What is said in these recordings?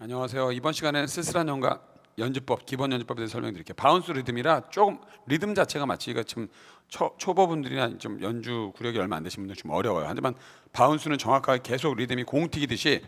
안녕하세요. 이번 시간에는 쓸쓸한 연가 연주법 기본 연주법에 대해서 설명드릴게요. 바운스 리듬이라 조금 리듬 자체가 마치 지금 초, 초보분들이나 좀 연주 구력이 얼마 안 되신 분들 좀 어려워요. 하지만 바운스는 정확하게 계속 리듬이 공 튀기듯이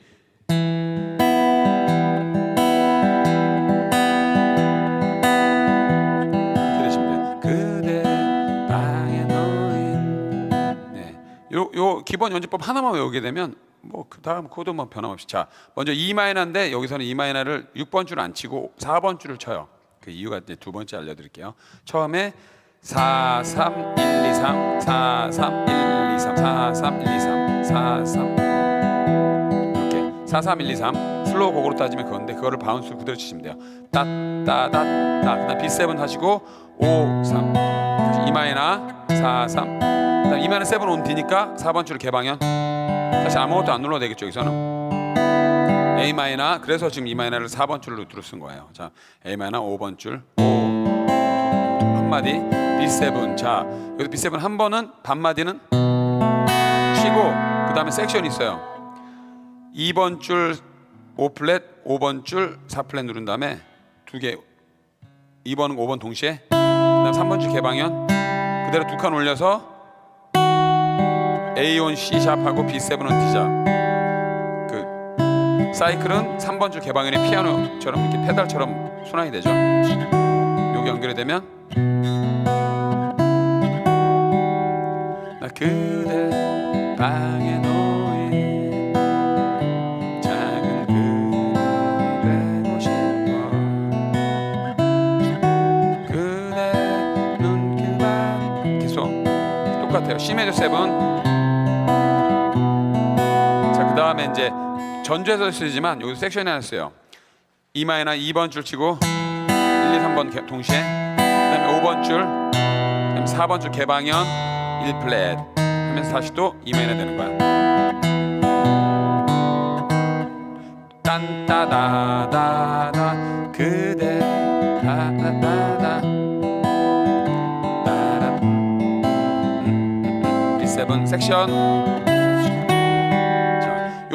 기본 연주법 하나만 외우게 되면 뭐 그 다음 코드 뭐 변함없이 자 먼저 E 마이너인데 여기서는 E 마이너를 6번 줄 안 치고 4번 줄을 쳐요. 그 이유가 이제 두 번째 알려드릴게요. 처음에 4 3 1 2 3 4 3 1 2 3 4 3 1 2 3 4 3 이렇게 4 3 1 2 3 슬로우 곡으로 따지면 그건데 그거를 바운스 그대로 치시면 돼요. 따따따따 그다음 B7 하시고 5 3 E 마이너 4 3 마이너 7온 D니까 4번 줄 개방현. 사실 아무것도 안 눌러도 되겠죠 여기서는? A 마이너 그래서 지금 E 마이너를 4번 줄로 루트로 쓴 거예요. 자 A 마이너 5번 줄. 5. 한마디 B7 자 여기서 B7 한 번은 반마디는 쉬고 그 다음에 섹션이 있어요. 2번 줄 5플랫 5번 줄 4플랫 누른 다음에 두 개 2번 5번 동시에 그 다음 3번 줄 개방현. 그대로 두 칸 올려서 A1 C 샵하고 B7은 D 샵. 그 사이클은 3번 줄 개방현이 피아노처럼 이렇게 페달처럼 순환이 되죠. 여기 연결이 되면 나 그대 방에 놓인 작은 그대 되고 싶어 그대 눈길만 계속 똑같아요. C 메저 7 자, 그 다음에 이제 전주에서 쓰지만 여기 섹션이 하나 있어요. E 마이너 2번 줄 치고 1, 2, 3번 개- 동시에 그다음에 5번 줄, 그다음에 4번 줄 개방현 1 플랫 하면서 다시 또 E 마이너 되는 거야. 딴따다다다 그대 다다다다 따라 B7 섹션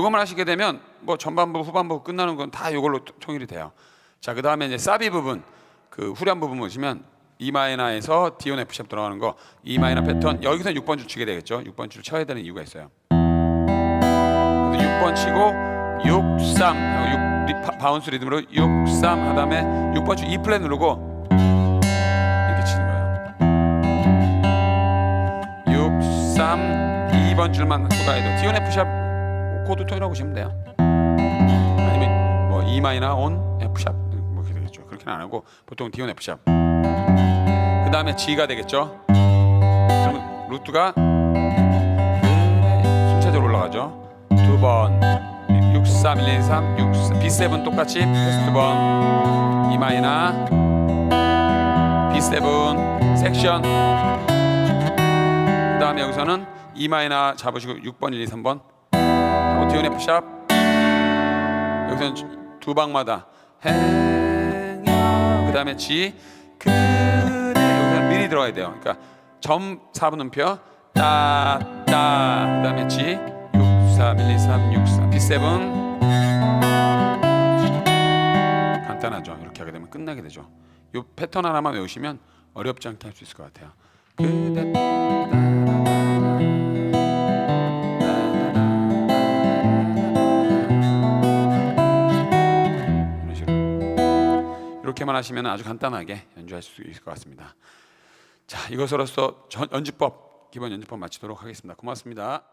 자, 요것만 하시게 되면 뭐 전반부 후반부 끝나는 건다 요걸로 통- 통일이 돼요. 자, 그 다음에 이제 사비 부분 그 후렴 부분 보시면 E 마이너에서 D 온 F 샵 들어가는 거 E 마이너 패턴 여기서 6번 줄 치게 되겠죠. 6번 줄 쳐야 되는 이유가 있어요. 그래서 6번 치고 6 3 6 리, 바, 바운스 리듬으로 6 3 하다음에 6번 줄 E 플랫 누르고 이렇게 치는 거예요. 6 3 2번 줄만 추가해도 D 온 F 샵 코드 톤이라고 보시면 돼요. 아니면 뭐 E 마이너 온 F 샵뭐 그렇게 되겠죠. 그렇게는 안 하고 보통 D 온 F 샵. 그 다음에 G가 되겠죠. 그러면 루트가 순차적으로 올라가죠. 두 번, 6, 3, 1, 2, 3, 6, 4, B7 똑같이 패스트 번, E 마이너, B7 섹션. 그 다음에 여기서는 E 마이너 잡으시고 6번, 1, 2, 3번 D F 샵. 여기서는 두 방마다 행여 그 다음에 G 그대 여기서는 미리 들어가야 돼요. 그러니까 점 4분 음표 따 따 그 다음에 G 6 3 1 2 3 6 4 B7 간단하죠. 이렇게 하게 되면 끝나게 되죠. 이 패턴 하나만 외우시면 어렵지 않게 할 수 있을 것 같아요. 그대 이렇게만 하시면 아주 간단하게 연주할 수 있을 것 같습니다. 자, 이것으로서 전- 연주법 기본 연주법 마치도록 하겠습니다. 고맙습니다.